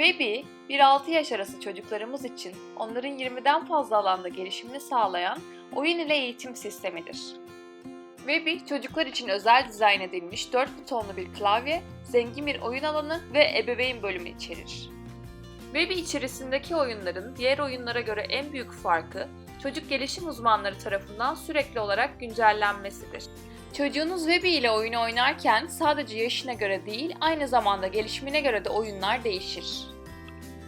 Webi, 1-6 yaş arası çocuklarımız için onların 20'den fazla alanda gelişimini sağlayan oyun ile eğitim sistemidir. Webi, çocuklar için özel dizayn edilmiş 4 butonlu bir klavye, zengin bir oyun alanı ve ebeveyn bölümü içerir. Webi içerisindeki oyunların diğer oyunlara göre en büyük farkı, çocuk gelişim uzmanları tarafından sürekli olarak güncellenmesidir. Çocuğunuz Webi ile oyun oynarken sadece yaşına göre değil, aynı zamanda gelişimine göre de oyunlar değişir.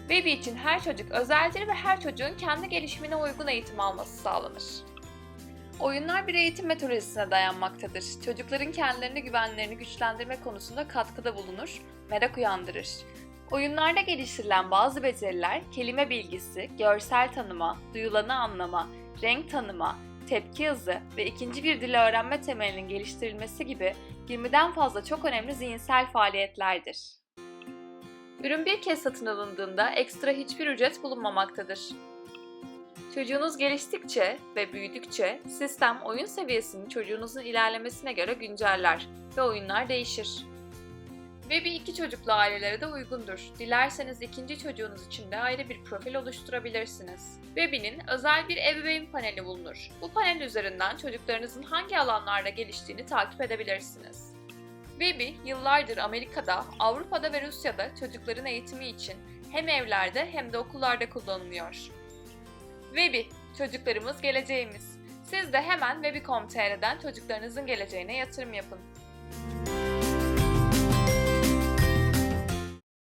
Webi için her çocuk özeldir ve her çocuğun kendi gelişimine uygun eğitim alması sağlanır. Oyunlar bir eğitim metodolojisine dayanmaktadır. Çocukların kendilerini güvenlerini güçlendirme konusunda katkıda bulunur, merak uyandırır. Oyunlarda geliştirilen bazı beceriler, kelime bilgisi, görsel tanıma, duyulanı anlama, renk tanıma, tepki hızı ve ikinci bir dili öğrenme temelinin geliştirilmesi gibi 20'den fazla çok önemli zihinsel faaliyetlerdir. Ürün bir kez satın alındığında ekstra hiçbir ücret bulunmamaktadır. Çocuğunuz geliştikçe ve büyüdükçe sistem oyun seviyesini çocuğunuzun ilerlemesine göre günceller ve oyunlar değişir. Ve bir iki çocuklu ailelere de uygundur. Dilerseniz ikinci çocuğunuz için de ayrı bir profil oluşturabilirsiniz. Webi'nin özel bir ebeveyn paneli bulunur. Bu panel üzerinden çocuklarınızın hangi alanlarda geliştiğini takip edebilirsiniz. Webi yıllardır Amerika'da, Avrupa'da ve Rusya'da çocukların eğitimi için hem evlerde hem de okullarda kullanılıyor. Webi, çocuklarımız geleceğimiz. Siz de hemen Webi.com.tr'den çocuklarınızın geleceğine yatırım yapın.